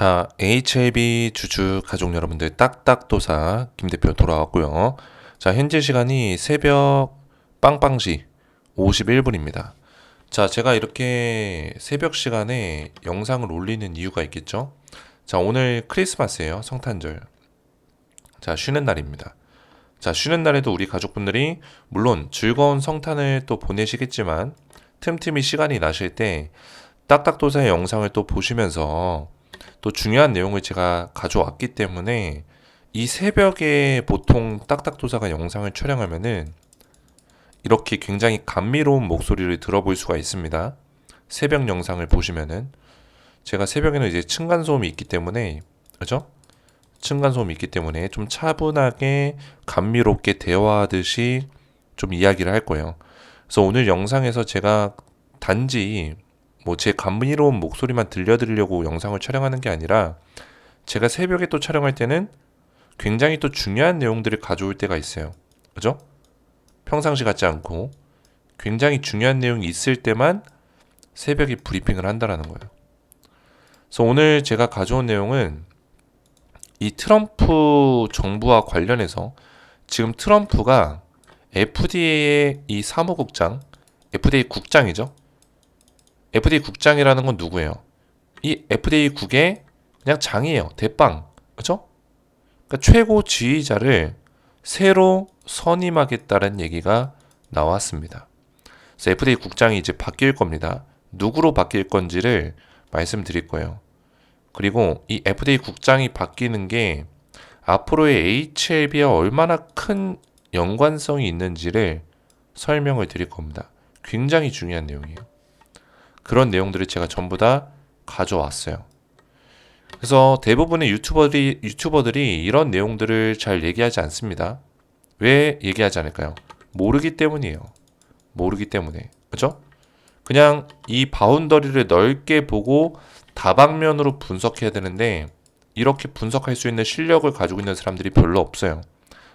자, HLB 주주 가족 여러분들 딱딱도사 김 대표 돌아왔고요. 자, 현재 시간이 새벽 빵빵시 51분입니다. 자, 제가 이렇게 새벽 시간에 영상을 올리는 이유가 있겠죠? 자, 오늘 크리스마스예요. 성탄절. 자, 쉬는 날입니다. 자, 쉬는 날에도 우리 가족분들이 물론 즐거운 성탄을 또 보내시겠지만 틈틈이 시간이 나실 때 딱딱도사의 영상을 또 보시면서 또 중요한 내용을 제가 가져왔기 때문에 이 새벽에 보통 딱딱도사가 영상을 촬영하면은 이렇게 굉장히 감미로운 목소리를 들어볼 수가 있습니다. 새벽 영상을 보시면은 제가 새벽에는 이제 층간소음이 있기 때문에 그죠? 층간소음이 있기 때문에 좀 차분하게 감미롭게 대화하듯이 좀 이야기를 할 거예요. 그래서 오늘 영상에서 제가 단지 뭐 제 감미로운 목소리만 들려드리려고 영상을 촬영하는 게 아니라 제가 새벽에 또 촬영할 때는 굉장히 또 중요한 내용들을 가져올 때가 있어요. 그죠? 평상시 같지 않고 굉장히 중요한 내용이 있을 때만 새벽에 브리핑을 한다라는 거예요. 그래서 오늘 제가 가져온 내용은 이 트럼프 정부와 관련해서 지금 트럼프가 FDA의 이 사무국장, FDA 국장이죠. FDA 국장이라는 건 누구예요? 이 FDA 국의 그냥 장이에요. 대빵. 그죠? 그러니까 최고 지휘자를 새로 선임하겠다는 얘기가 나왔습니다. 그래서 FDA 국장이 이제 바뀔 겁니다. 누구로 바뀔 건지를 말씀드릴 거예요. 그리고 이 FDA 국장이 바뀌는 게 앞으로의 HLB와 얼마나 큰 연관성이 있는지를 설명을 드릴 겁니다. 굉장히 중요한 내용이에요. 그런 내용들을 제가 전부 다 가져왔어요. 그래서 대부분의 유튜버들이, 유튜버들이 이런 내용들을 잘 얘기하지 않습니다. 왜 얘기하지 않을까요? 모르기 때문이에요. 모르기 때문에. 그죠? 그냥 이 바운더리를 넓게 보고 다방면으로 분석해야 되는데 이렇게 분석할 수 있는 실력을 가지고 있는 사람들이 별로 없어요.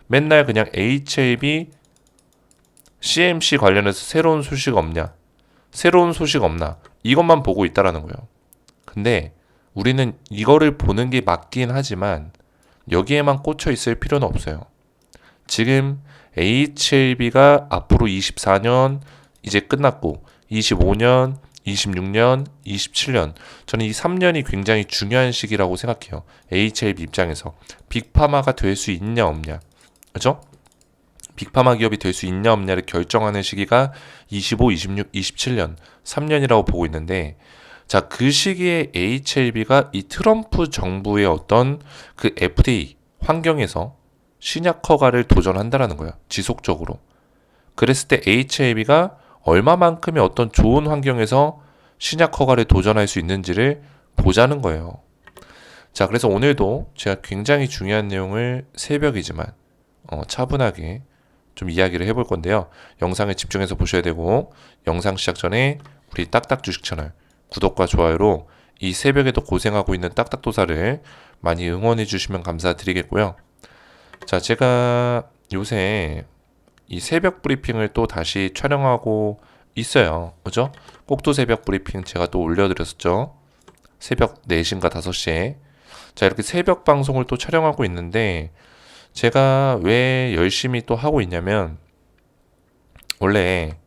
맨날 그냥 HLB, CMC 관련해서 새로운 소식 없냐? 새로운 소식 없나? 이것만 보고 있다라는 거예요. 근데 우리는 이거를 보는 게 맞긴 하지만 여기에만 꽂혀 있을 필요는 없어요. 지금 HLB가 앞으로 24년 이제 끝났고 25년, 26년, 27년 저는 이 3년이 굉장히 중요한 시기라고 생각해요. HLB 입장에서 빅파마가 될 수 있냐 없냐. 그죠? 빅파마 기업이 될 수 있냐 없냐를 결정하는 시기가 25, 26, 27년 3년이라고 보고 있는데 자, 그 시기에 HLB가 이 트럼프 정부의 어떤 그 FDA 환경에서 신약 허가를 도전한다라는 거야. 지속적으로. 그랬을 때 HLB가 얼마만큼의 어떤 좋은 환경에서 신약 허가를 도전할 수 있는지를 보자는 거예요. 자, 그래서 오늘도 제가 굉장히 중요한 내용을 새벽이지만 어, 차분하게 좀 이야기를 해볼 건데요. 영상에 집중해서 보셔야 되고 영상 시작 전에 우리 딱딱 주식 채널 구독과 좋아요로 이 새벽에도 고생하고 있는 딱딱도사를 많이 응원해 주시면 감사드리겠고요. 자, 제가 요새 이 새벽 브리핑을 또 다시 촬영하고 있어요. 그죠? 꼭두 새벽 브리핑 제가 또 올려드렸었죠. 새벽 4시인가 5시에. 자, 이렇게 새벽 방송을 또 촬영하고 있는데, 제가 왜 열심히 또 하고 있냐면, 원래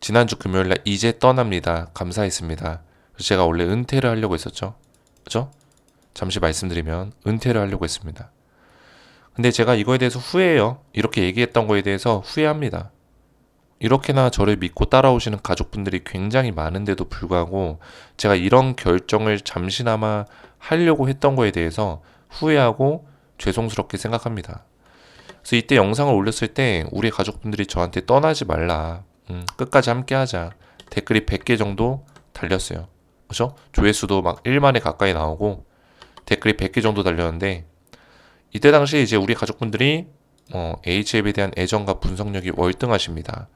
지난주 금요일 날 이제 떠납니다. 감사했습니다. 제가 원래 은퇴를 하려고 했었죠. 그죠? 잠시 말씀드리면 은퇴를 하려고 했습니다. 근데 제가 이거에 대해서 후회해요. 이렇게 얘기했던 거에 대해서 후회합니다. 이렇게나 저를 믿고 따라오시는 가족분들이 굉장히 많은데도 불구하고 제가 이런 결정을 잠시나마 하려고 했던 거에 대해서 후회하고 죄송스럽게 생각합니다. 그래서 이때 영상을 올렸을 때 우리 가족분들이 저한테 떠나지 말라. 음, 끝까지 함께 하자. 댓글이 100개 정도 달렸어요. 그죠? 조회수도 막 1만에 가까이 나오고 댓글이 100개 정도 달렸는데 이때 당시 이제 우리 가족분들이 어, HF에 대한 애정과 분석력이 월등하십니다.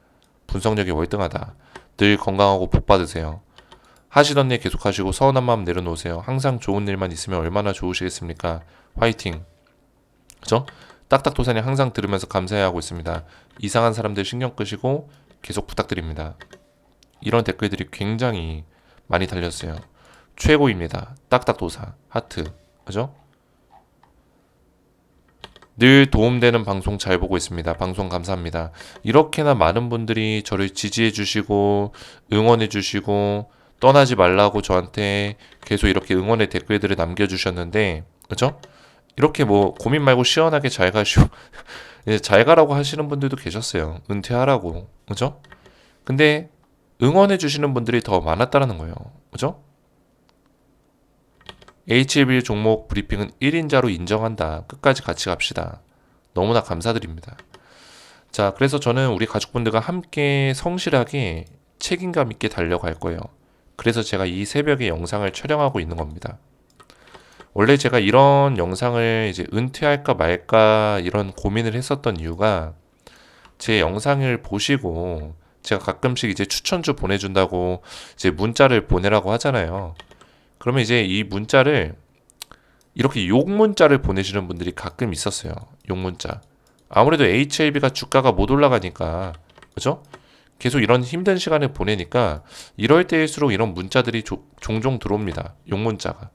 분석력이 월등하다. 늘 건강하고 복 받으세요. 하시던 일 계속하시고 서운한 마음 내려놓으세요. 항상 좋은 일만 있으면 얼마나 좋으시겠습니까? 화이팅. 그죠? 딱딱도사님 항상 들으면서 감사해하고 있습니다. 이상한 사람들 신경 끄시고 계속 부탁드립니다. 이런 댓글들이 굉장히 많이 달렸어요. 최고입니다. 딱딱도사 하트 그죠? 늘 도움되는 방송 잘 보고 있습니다. 방송 감사합니다. 이렇게나 많은 분들이 저를 지지해 주시고 응원해 주시고 떠나지 말라고 저한테 계속 이렇게 응원의 댓글들을 남겨 주셨는데 그죠? 이렇게 뭐 고민 말고 시원하게 잘 가시오. 잘 가라고 하시는 분들도 계셨어요. 은퇴하라고. 그죠? 근데 응원해 주시는 분들이 더 많았다라는 거예요. 그죠? H1 종목 브리핑은 1인자로 인정한다. 끝까지 같이 갑시다. 너무나 감사드립니다. 자, 그래서 저는 우리 가족분들과 함께 성실하게 책임감 있게 달려갈 거예요. 그래서 제가 이 새벽에 영상을 촬영하고 있는 겁니다. 원래 제가 이런 영상을 이제 은퇴할까 말까 이런 고민을 했었던 이유가 제 영상을 보시고 제가 가끔씩 이제 추천주 보내준다고 이제 문자를 보내라고 하잖아요. 그러면 이제 이 문자를 이렇게 욕 문자를 보내시는 분들이 가끔 있었어요. 욕 문자. 아무래도 HLB가 주가가 못 올라가니까 그죠? 계속 이런 힘든 시간을 보내니까 이럴 때일수록 이런 문자들이 조, 종종 들어옵니다. 욕 문자가.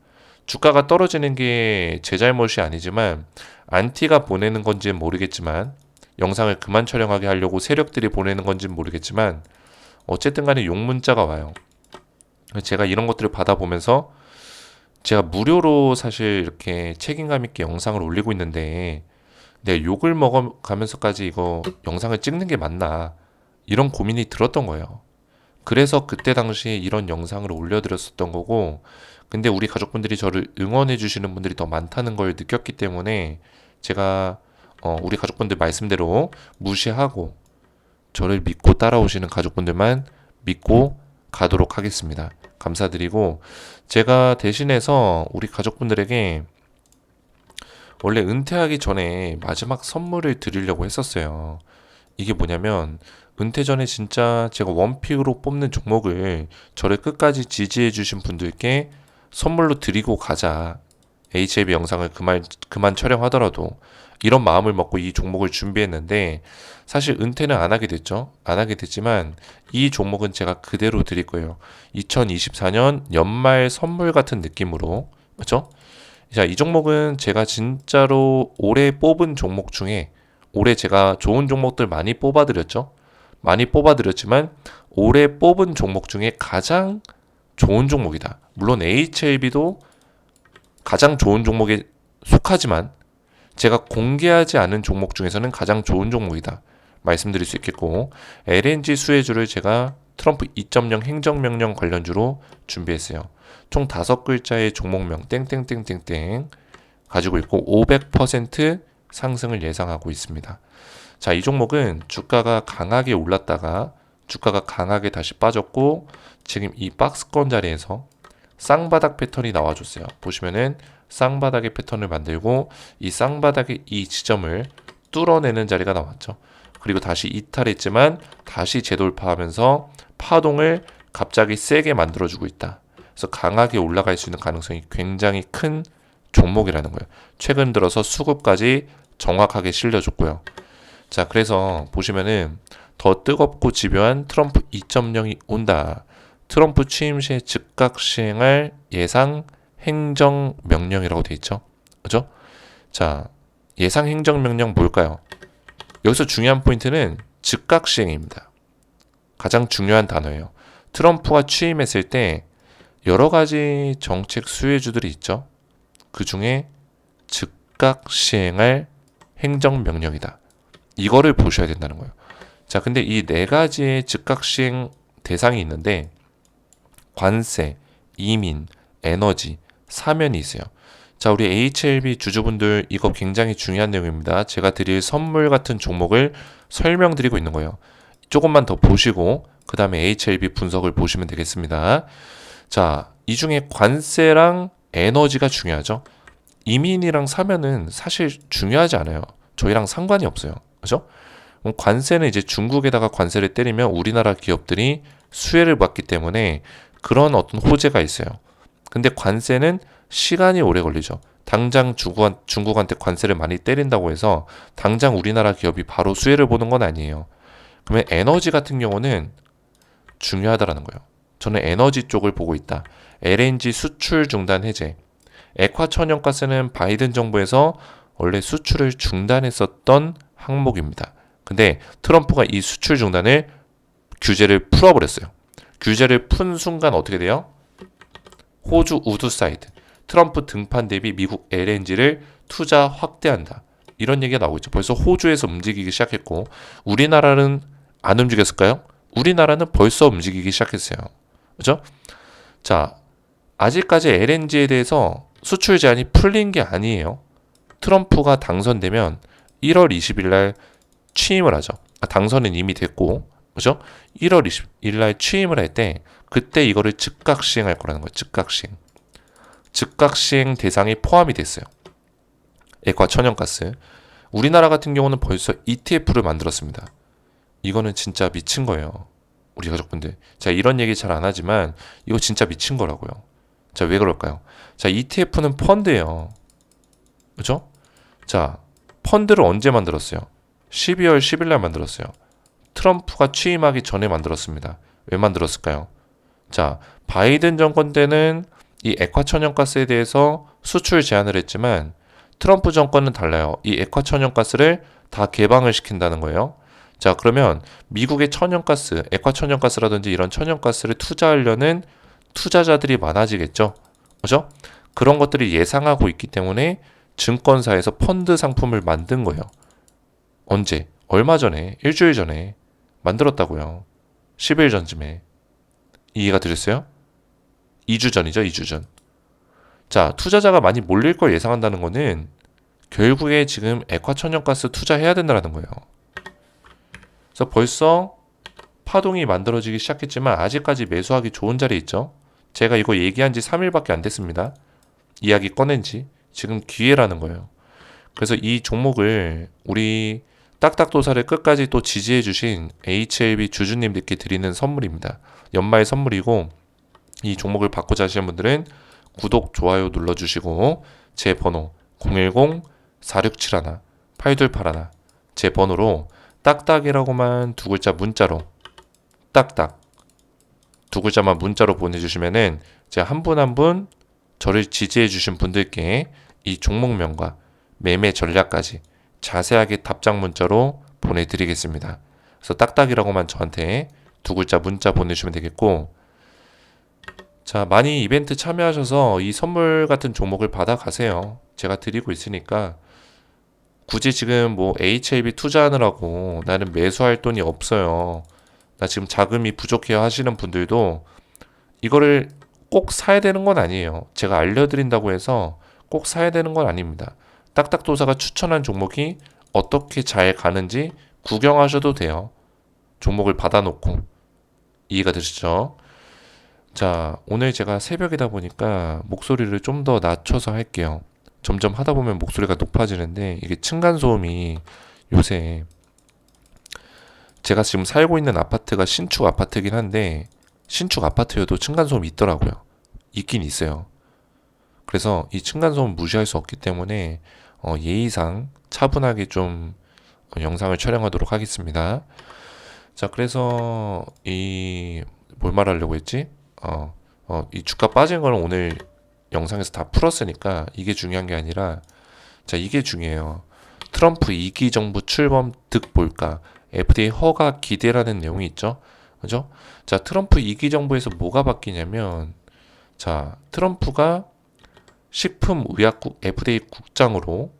주가가 떨어지는 게 제 잘못이 아니지만 안티가 보내는 건지는 모르겠지만 영상을 그만 촬영하게 하려고 세력들이 보내는 건지는 모르겠지만 어쨌든 간에 욕 문자가 와요. 제가 이런 것들을 받아보면서 제가 무료로 사실 이렇게 책임감 있게 영상을 올리고 있는데 내가 욕을 먹어가면서까지 이거 영상을 찍는 게 맞나 이런 고민이 들었던 거예요. 그래서 그때 당시에 이런 영상을 올려드렸었던 거고 근데 우리 가족분들이 저를 응원해 주시는 분들이 더 많다는 걸 느꼈기 때문에 제가 어, 우리 가족분들 말씀대로 무시하고 저를 믿고 따라오시는 가족분들만 믿고 가도록 하겠습니다. 감사드리고 제가 대신해서 우리 가족분들에게 원래 은퇴하기 전에 마지막 선물을 드리려고 했었어요. 이게 뭐냐면 은퇴 전에 진짜 제가 원픽으로 뽑는 종목을 저를 끝까지 지지해 주신 분들께 선물로 드리고 가자. HLB 영상을 그만 그만 촬영하더라도 이런 마음을 먹고 이 종목을 준비했는데 사실 은퇴는 안 하게 됐죠. 안 하게 됐지만 이 종목은 제가 그대로 드릴 거예요. 2024년 연말 선물 같은 느낌으로 그렇죠? 자, 이 종목은 제가 진짜로 올해 뽑은 종목 중에 올해 제가 좋은 종목들 많이 뽑아 드렸죠. 많이 뽑아 드렸지만 올해 뽑은 종목 중에 가장 좋은 종목이다. 물론 HLB도 가장 좋은 종목에 속하지만 제가 공개하지 않은 종목 중에서는 가장 좋은 종목이다. 말씀드릴 수 있겠고 LNG 수혜주를 제가 트럼프 2.0 행정명령 관련주로 준비했어요. 총 다섯 글자의 종목명 땡땡땡땡땡 가지고 있고 500% 상승을 예상하고 있습니다. 자, 이 종목은 주가가 강하게 올랐다가 주가가 강하게 다시 빠졌고 지금 이 박스권 자리에서 쌍바닥 패턴이 나와줬어요. 보시면은 쌍바닥의 패턴을 만들고 이 쌍바닥의 이 지점을 뚫어내는 자리가 나왔죠. 그리고 다시 이탈했지만 다시 재돌파하면서 파동을 갑자기 세게 만들어주고 있다. 그래서 강하게 올라갈 수 있는 가능성이 굉장히 큰 종목이라는 거예요. 최근 들어서 수급까지 정확하게 실려줬고요. 자, 그래서 보시면은 더 뜨겁고 집요한 트럼프 2.0이 온다. 트럼프 취임 시에 즉각 시행할 예상 행정 명령이라고 돼 있죠. 그죠? 자, 예상 행정 명령 뭘까요? 여기서 중요한 포인트는 즉각 시행입니다. 가장 중요한 단어예요. 트럼프가 취임했을 때 여러 가지 정책 수혜주들이 있죠. 그 중에 즉각 시행할 행정 명령이다. 이거를 보셔야 된다는 거예요. 자, 근데 이 네 가지의 즉각 시행 대상이 있는데 관세, 이민, 에너지, 사면이 있어요. 자, 우리 HLB 주주분들 이거 굉장히 중요한 내용입니다. 제가 드릴 선물 같은 종목을 설명드리고 있는 거예요. 조금만 더 보시고 그 다음에 HLB 분석을 보시면 되겠습니다. 자, 이 중에 관세랑 에너지가 중요하죠. 이민이랑 사면은 사실 중요하지 않아요. 저희랑 상관이 없어요. 그죠? 관세는 이제 중국에다가 관세를 때리면 우리나라 기업들이 수혜를 받기 때문에 그런 어떤 호재가 있어요. 근데 관세는 시간이 오래 걸리죠. 당장 중국, 중국한테 관세를 많이 때린다고 해서 당장 우리나라 기업이 바로 수혜를 보는 건 아니에요. 그러면 에너지 같은 경우는 중요하다라는 거예요. 저는 에너지 쪽을 보고 있다. LNG 수출 중단 해제. 액화 천연가스는 바이든 정부에서 원래 수출을 중단했었던 항목입니다. 근데 트럼프가 이 수출 중단을 규제를 풀어버렸어요. 규제를 푼 순간 어떻게 돼요? 호주 우드 사이드. 트럼프 등판 대비 미국 LNG를 투자 확대한다. 이런 얘기가 나오고 있죠. 벌써 호주에서 움직이기 시작했고 우리나라는 안 움직였을까요? 우리나라는 벌써 움직이기 시작했어요. 그죠? 자, 아직까지 LNG에 대해서 수출 제한이 풀린 게 아니에요. 트럼프가 당선되면 1월 20일 날 취임을 하죠. 아, 당선은 이미 됐고, 그죠? 1월 20일 날 취임을 할 때 그때 이거를 즉각 시행할 거라는 거예요. 즉각 시행. 즉각 시행 대상이 포함이 됐어요. 액화 천연가스. 우리나라 같은 경우는 벌써 ETF를 만들었습니다. 이거는 진짜 미친 거예요. 우리 가족분들. 자, 이런 얘기 잘 안 하지만 이거 진짜 미친 거라고요. 자, 왜 그럴까요? 자, ETF는 펀드예요. 그죠? 자, 펀드를 언제 만들었어요? 12월 10일 날 만들었어요. 트럼프가 취임하기 전에 만들었습니다. 왜 만들었을까요? 자, 바이든 정권 때는 이 액화 천연가스에 대해서 수출 제한을 했지만 트럼프 정권은 달라요. 이 액화 천연가스를 다 개방을 시킨다는 거예요. 자, 그러면 미국의 천연가스, 액화 천연가스라든지 이런 천연가스를 투자하려는 투자자들이 많아지겠죠. 그죠? 그런 것들을 예상하고 있기 때문에 증권사에서 펀드 상품을 만든 거예요. 언제? 얼마 전에, 일주일 전에 만들었다고요. 10일 전쯤에. 이해가 되셨어요? 2주 전이죠, 2주 전. 자, 투자자가 많이 몰릴 걸 예상한다는 거는 결국에 지금 액화 천연가스 투자해야 된다는 거예요. 그래서 벌써 파동이 만들어지기 시작했지만 아직까지 매수하기 좋은 자리에 있죠. 제가 이거 얘기한 지 3일밖에 안 됐습니다. 이야기 꺼낸 지 지금 기회라는 거예요. 그래서 이 종목을 우리 딱딱도사를 끝까지 또 지지해 주신 HLB 주주님들께 드리는 선물입니다. 연말 선물이고 이 종목을 받고자 하시는 분들은 구독, 좋아요 눌러주시고 제 번호 010-4671-8281 제 번호로 딱딱이라고만 두 글자 문자로 딱딱 두 글자만 문자로 보내주시면은 제가 한 분 한 분 저를 지지해 주신 분들께 이 종목명과 매매 전략까지 자세하게 답장 문자로 보내드리겠습니다. 그래서 딱딱이라고만 저한테 두 글자 문자 보내주시면 되겠고 자 많이 이벤트 참여하셔서 이 선물 같은 종목을 받아가세요. 제가 드리고 있으니까 굳이 지금 뭐 HLB 투자하느라고 나는 매수할 돈이 없어요. 나 지금 자금이 부족해요 하시는 분들도 이거를 꼭 사야 되는 건 아니에요. 제가 알려드린다고 해서 꼭 사야 되는 건 아닙니다. 딱딱도사가 추천한 종목이 어떻게 잘 가는지 구경하셔도 돼요. 종목을 받아놓고 이해가 되시죠? 자, 오늘 제가 새벽이다 보니까 목소리를 좀 더 낮춰서 할게요. 점점 하다 보면 목소리가 높아지는데 이게 층간 소음이 요새 제가 지금 살고 있는 아파트가 신축 아파트긴 한데 신축 아파트여도 층간 소음이 있더라고요. 있긴 있어요. 그래서 이 층간 소음 무시할 수 없기 때문에 어, 예의상 차분하게 좀 어, 영상을 촬영하도록 하겠습니다. 자, 그래서 이 뭘 말하려고 했지? 어, 어, 이 주가 빠진 거는 오늘 영상에서 다 풀었으니까 이게 중요한 게 아니라 자 이게 중요해요. 트럼프 2기 정부 출범 득 볼까? FDA 허가 기대라는 내용이 있죠. 그죠? 자 트럼프 2기 정부에서 뭐가 바뀌냐면 자 트럼프가 식품의약국 FDA 국장으로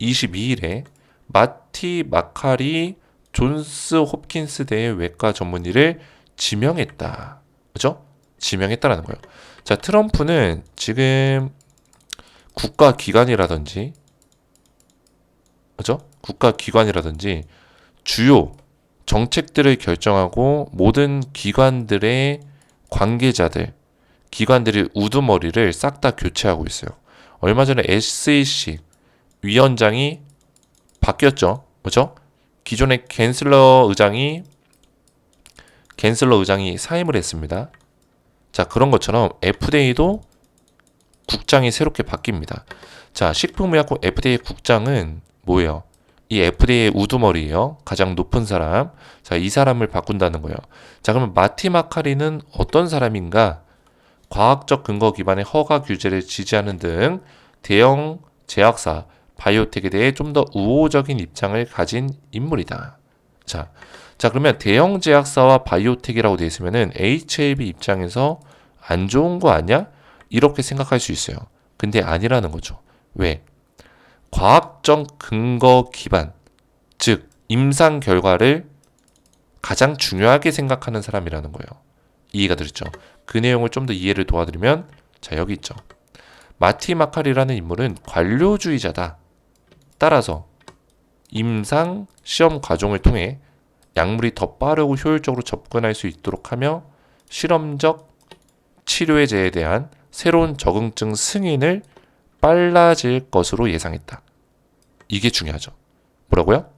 22일에 마티 마카리 존스 홉킨스 대의 외과 전문의를 지명했다. 그죠? 지명했다라는 거예요. 자, 트럼프는 지금 국가 기관이라든지 그죠? 국가 기관이라든지 주요 정책들을 결정하고 모든 기관들의 관계자들, 기관들의 우두머리를 싹 다 교체하고 있어요. 얼마 전에 SEC 위원장이 바뀌었죠. 그죠? 기존의 겐슬러 의장이 겐슬러 의장이 사임을 했습니다. 자, 그런 것처럼 FDA도 국장이 새롭게 바뀝니다. 자, 식품의약국 FDA 국장은 뭐예요? 이 FDA의 우두머리예요. 가장 높은 사람. 자, 이 사람을 바꾼다는 거예요. 자, 그러면 마티 마카리는 어떤 사람인가? 과학적 근거 기반의 허가 규제를 지지하는 등 대형 제약사 바이오텍에 대해 좀 더 우호적인 입장을 가진 인물이다. 자, 자 그러면 대형 제약사와 바이오텍이라고 되어 있으면은 HAB 입장에서 안 좋은 거 아니야? 이렇게 생각할 수 있어요. 근데 아니라는 거죠. 왜? 과학적 근거 기반, 즉 임상 결과를 가장 중요하게 생각하는 사람이라는 거예요. 이해가 되죠? 그 내용을 좀 더 이해를 도와드리면 자 여기 있죠. 마티 마카리라는 인물은 관료주의자다. 따라서 임상 시험 과정을 통해 약물이 더 빠르고 효율적으로 접근할 수 있도록 하며 실험적 치료제에 대한 새로운 적응증 승인을 빨라질 것으로 예상했다. 이게 중요하죠. 뭐라고요?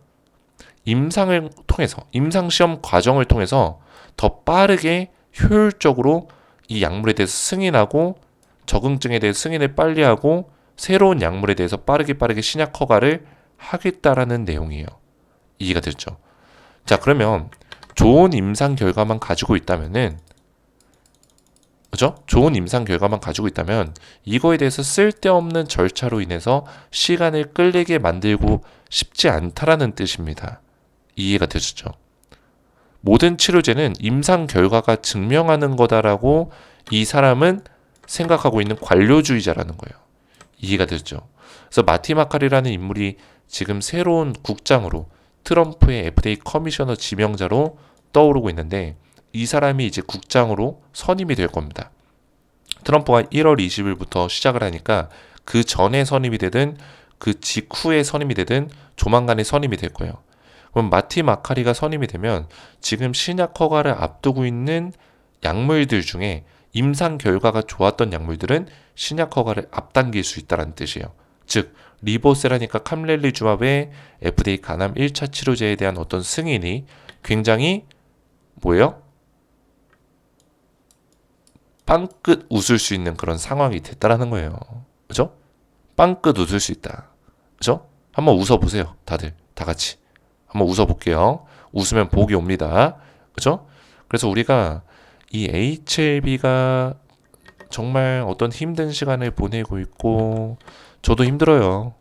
임상을 통해서 임상 시험 과정을 통해서 더 빠르게 효율적으로 이 약물에 대해서 승인하고 적응증에 대해 승인을 빨리 하고 새로운 약물에 대해서 빠르게 빠르게 신약 허가를 하겠다라는 내용이에요. 이해가 됐죠? 자, 그러면 좋은 임상 결과만 가지고 있다면은 그죠? 좋은 임상 결과만 가지고 있다면 이거에 대해서 쓸데없는 절차로 인해서 시간을 끌리게 만들고 싶지 않다라는 뜻입니다. 이해가 되시죠? 모든 치료제는 임상 결과가 증명하는 거다라고 이 사람은 생각하고 있는 관료주의자라는 거예요. 이해가 되죠? 그래서 마티 마카리라는 인물이 지금 새로운 국장으로 트럼프의 FDA 커미셔너 지명자로 떠오르고 있는데 이 사람이 이제 국장으로 선임이 될 겁니다. 트럼프가 1월 20일부터 시작을 하니까 그 전에 선임이 되든 그 직후에 선임이 되든 조만간에 선임이 될 거예요. 그럼 마티 마카리가 선임이 되면 지금 신약 허가를 앞두고 있는 약물들 중에 임상 결과가 좋았던 약물들은 신약 허가를 앞당길 수 있다는 뜻이에요. 즉 리보세라니까 캄렐리주압의 FDA 간암 1차 치료제에 대한 어떤 승인이 굉장히 뭐예요? 빵끝 웃을 수 있는 그런 상황이 됐다라는 거예요. 그죠? 빵끝 웃을 수 있다. 그죠? 한번 웃어 보세요. 다들 다 같이. 한번 웃어 볼게요. 웃으면 복이 옵니다. 그죠? 그래서 우리가 이 HLB가 정말 어떤 힘든 시간을 보내고 있고 저도 힘들어요.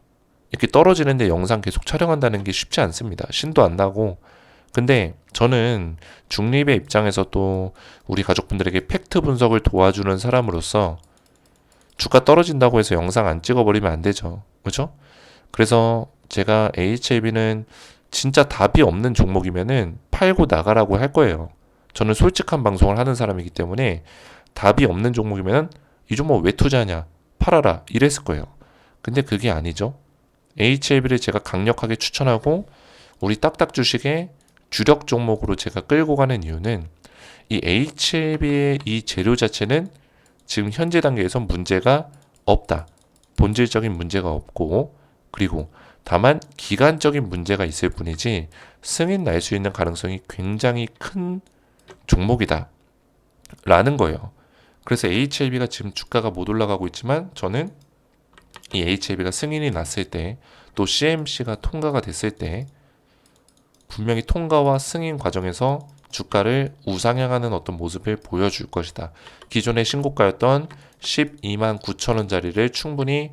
이렇게 떨어지는데 영상 계속 촬영한다는 게 쉽지 않습니다. 신도 안 나고. 근데 저는 중립의 입장에서 또 우리 가족분들에게 팩트 분석을 도와주는 사람으로서 주가 떨어진다고 해서 영상 안 찍어버리면 안 되죠. 그죠? 그래서 제가 HLB는 진짜 답이 없는 종목이면은 팔고 나가라고 할 거예요. 저는 솔직한 방송을 하는 사람이기 때문에 답이 없는 종목이면 이 종목 왜 투자하냐 팔아라 이랬을 거예요. 근데 그게 아니죠. HLB를 제가 강력하게 추천하고 우리 딱딱 주식의 주력 종목으로 제가 끌고 가는 이유는 이 HLB의 이 재료 자체는 지금 현재 단계에서 문제가 없다. 본질적인 문제가 없고 그리고 다만 기간적인 문제가 있을 뿐이지 승인 날 수 있는 가능성이 굉장히 큰 종목이다. 라는 거예요. 그래서 HLB가 지금 주가가 못 올라가고 있지만 저는 이 HLB가 승인이 났을 때 또 CMC가 통과가 됐을 때 분명히 통과와 승인 과정에서 주가를 우상향하는 어떤 모습을 보여줄 것이다. 기존의 신고가였던 12만 9천 원짜리를 충분히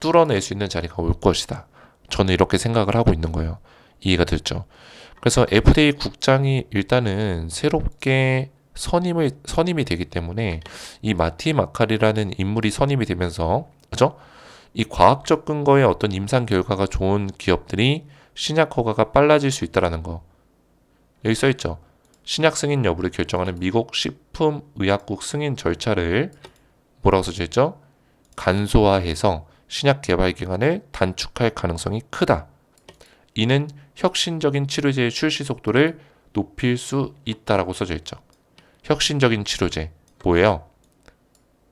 뚫어낼 수 있는 자리가 올 것이다. 저는 이렇게 생각을 하고 있는 거예요. 이해가 됐죠? 그래서 FDA 국장이 일단은 새롭게 선임을 선임이 되기 때문에 이 마티 마카리라는 인물이 선임이 되면서 그죠? 이 과학적 근거의 어떤 임상 결과가 좋은 기업들이 신약 허가가 빨라질 수 있다라는 거 여기 써 있죠. 신약 승인 여부를 결정하는 미국 식품의약국 승인 절차를 뭐라고 써져 있죠? 간소화해서 신약 개발 기간을 단축할 가능성이 크다. 이는 혁신적인 치료제의 출시 속도를 높일 수 있다라고 써져 있죠. 혁신적인 치료제 뭐예요?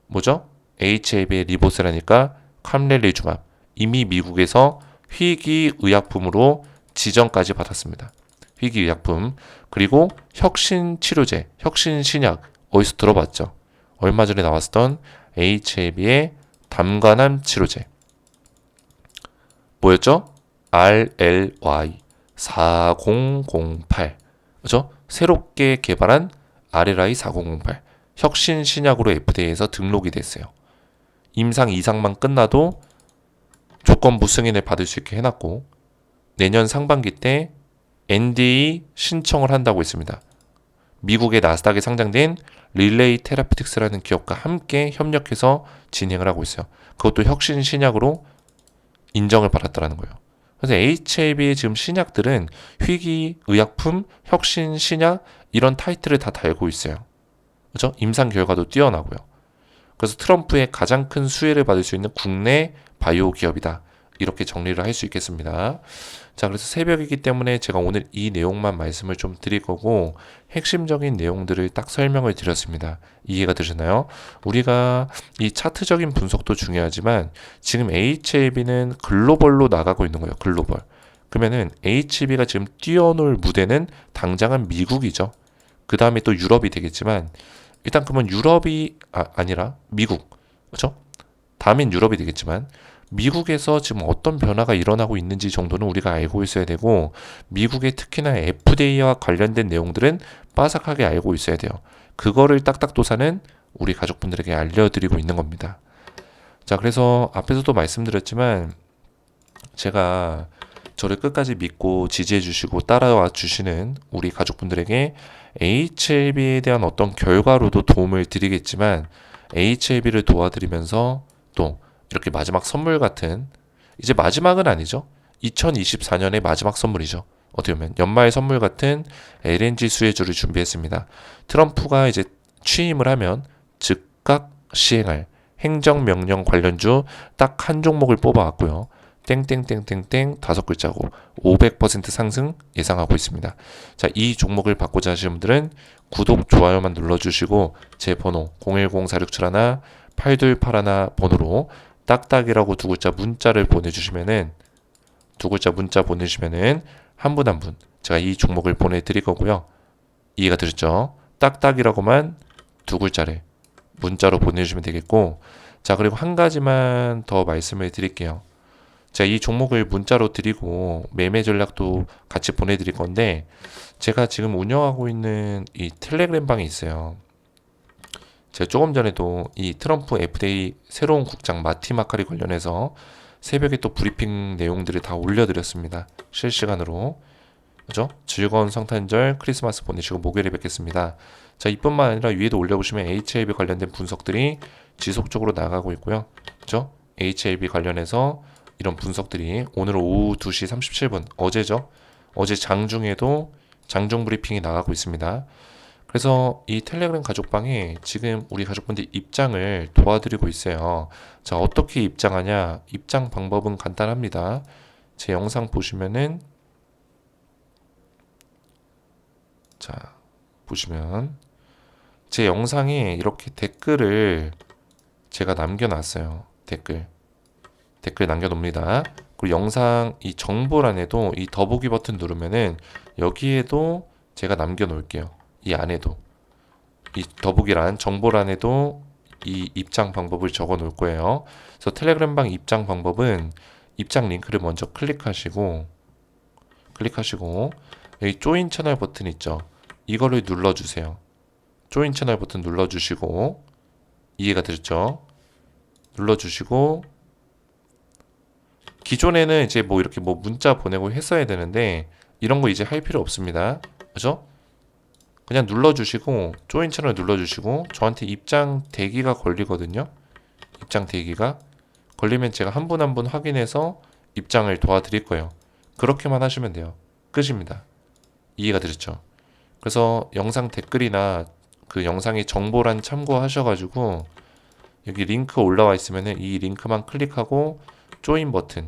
뭐죠? HAB의 리보스라니까 캄렐리주맙 이미 미국에서 희귀 의약품으로 지정까지 받았습니다. 희귀 의약품 그리고 혁신 치료제, 혁신 신약 어디서 들어봤죠? 얼마 전에 나왔던 HAB의 담관암 치료제 뭐였죠? RLY 4008 그죠? 새롭게 개발한 RLI 4008 혁신 신약으로 FDA에서 등록이 됐어요. 임상 이상만 끝나도 조건부 승인을 받을 수 있게 해놨고 내년 상반기 때 NDA 신청을 한다고 했습니다. 미국의 나스닥에 상장된 릴레이 테라피틱스라는 기업과 함께 협력해서 진행을 하고 있어요. 그것도 혁신 신약으로 인정을 받았다라는 거예요. 그래서 HAB의 지금 신약들은 희귀 의약품, 혁신 신약 이런 타이틀을 다 달고 있어요. 그렇죠? 임상 결과도 뛰어나고요. 그래서 트럼프의 가장 큰 수혜를 받을 수 있는 국내 바이오 기업이다. 이렇게 정리를 할 수 있겠습니다. 자, 그래서 새벽이기 때문에 제가 오늘 이 내용만 말씀을 좀 드릴 거고 핵심적인 내용들을 딱 설명을 드렸습니다. 이해가 되셨나요? 우리가 이 차트적인 분석도 중요하지만 지금 HLB는 글로벌로 나가고 있는 거예요. 글로벌. 그러면은 HB가 지금 뛰어놀 무대는 당장은 미국이죠. 그 다음에 또 유럽이 되겠지만 일단 그러면 유럽이 아, 아니라 미국 그렇죠? 다음엔 유럽이 되겠지만 미국에서 지금 어떤 변화가 일어나고 있는지 정도는 우리가 알고 있어야 되고 미국의 특히나 FDA와 관련된 내용들은 빠삭하게 알고 있어야 돼요. 그거를 딱딱도사는 우리 가족분들에게 알려드리고 있는 겁니다. 자, 그래서 앞에서도 말씀드렸지만 제가 저를 끝까지 믿고 지지해 주시고 따라와 주시는 우리 가족분들에게 HLB에 대한 어떤 결과로도 도움을 드리겠지만 HLB를 도와드리면서 또 이렇게 마지막 선물 같은 이제 마지막은 아니죠. 2024년의 마지막 선물이죠. 어떻게 보면 연말 선물 같은 LNG 수혜주를 준비했습니다. 트럼프가 이제 취임을 하면 즉각 시행할 행정명령 관련주 딱 한 종목을 뽑아왔고요. 땡땡땡땡땡 다섯 글자고 500% 상승 예상하고 있습니다. 자, 이 종목을 받고자 하시는 분들은 구독, 좋아요만 눌러주시고 제 번호 010467 8281 번호로 딱딱이라고 두 글자 문자를 보내주시면은 두 글자 문자 보내주시면은 한분 한 분 제가 이 종목을 보내드릴 거고요. 이해가 되셨죠? 딱딱이라고만 두 글자를 문자로 보내주시면 되겠고 자 그리고 한 가지만 더 말씀을 드릴게요. 제가 이 종목을 문자로 드리고 매매 전략도 같이 보내드릴 건데 제가 지금 운영하고 있는 이 텔레그램 방이 있어요. 제가 조금 전에도 이 트럼프 FDA 새로운 국장 마티 마카리 관련해서 새벽에 또 브리핑 내용들을 다 올려드렸습니다. 실시간으로. 그죠? 즐거운 성탄절 크리스마스 보내시고 목요일에 뵙겠습니다. 자, 이뿐만 아니라 위에도 올려보시면 HLB 관련된 분석들이 지속적으로 나가고 있고요. 그죠? HLB 관련해서 이런 분석들이 오늘 오후 2시 37분 어제죠. 어제 장중에도 장중 브리핑이 나가고 있습니다. 그래서 이 텔레그램 가족방에 지금 우리 가족분들 입장을 도와드리고 있어요. 자, 어떻게 입장하냐? 입장 방법은 간단합니다. 제 영상 보시면은 자, 보시면 제 영상에 이렇게 댓글을 제가 남겨 놨어요. 댓글. 댓글 남겨놓습니다. 그리고 영상 이 정보란에도 이 더보기 버튼 누르면은 여기에도 제가 남겨 놓을게요. 이 안에도 이 더보기란 정보란에도 이 입장 방법을 적어 놓을 거예요. 그래서 텔레그램방 입장 방법은 입장 링크를 먼저 클릭하시고 클릭하시고 여기 조인 채널 버튼 있죠. 이거를 눌러 주세요. 조인 채널 버튼 눌러 주시고 이해가 되셨죠? 눌러 주시고 기존에는 이제 뭐 이렇게 뭐 문자 보내고 했어야 되는데 이런 거 이제 할 필요 없습니다. 그죠? 그냥 눌러주시고 조인 채널 눌러주시고 저한테 입장 대기가 걸리거든요. 입장 대기가 걸리면 제가 한 분 한 분 확인해서 입장을 도와드릴 거예요. 그렇게만 하시면 돼요. 끝입니다. 이해가 되셨죠? 그래서 영상 댓글이나 그 영상의 정보란 참고하셔가지고 여기 링크 올라와 있으면은 이 링크만 클릭하고 조인 버튼,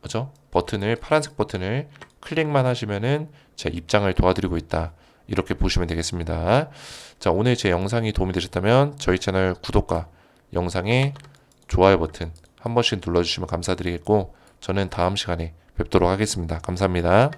그죠? 버튼을 파란색 버튼을 클릭만 하시면은 제 입장을 도와드리고 있다. 이렇게 보시면 되겠습니다. 자, 오늘 제 영상이 도움이 되셨다면 저희 채널 구독과 영상의 좋아요 버튼 한 번씩 눌러주시면 감사드리겠고 저는 다음 시간에 뵙도록 하겠습니다. 감사합니다.